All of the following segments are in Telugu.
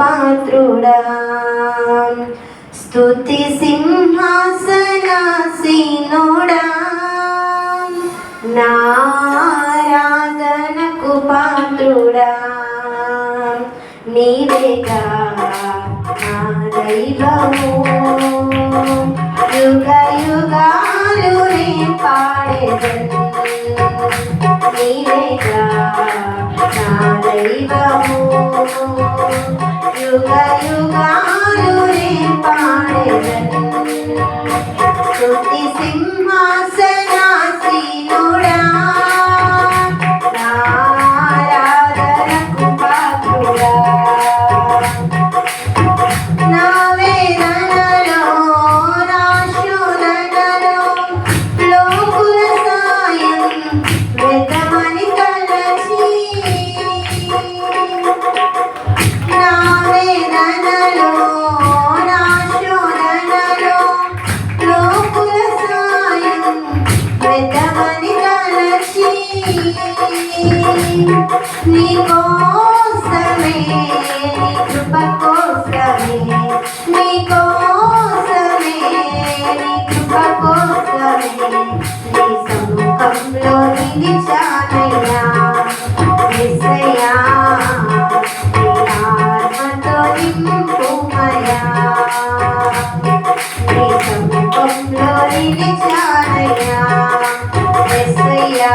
పాత్రుడా. స్తుతి సింహాసనాసీనుడా. నారాధనకు పాత్రుడా. నీవేగా నా దైవము. యుగ యుగాలు నే పాడేదను నీవేగా యుగ యుగాలు నే పాడేదను నీ కోసమే నీ కృప కోసమే నీ కోసమే నీ కృప కోసమే నీ సముఖంలో నిలిచానయ్యా యేసయ్యా నీ ఆత్మతో నింపుమయ్యా నీ సముఖంలో నిలిచానయ్యా యేసయ్యా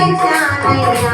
भिक्षानया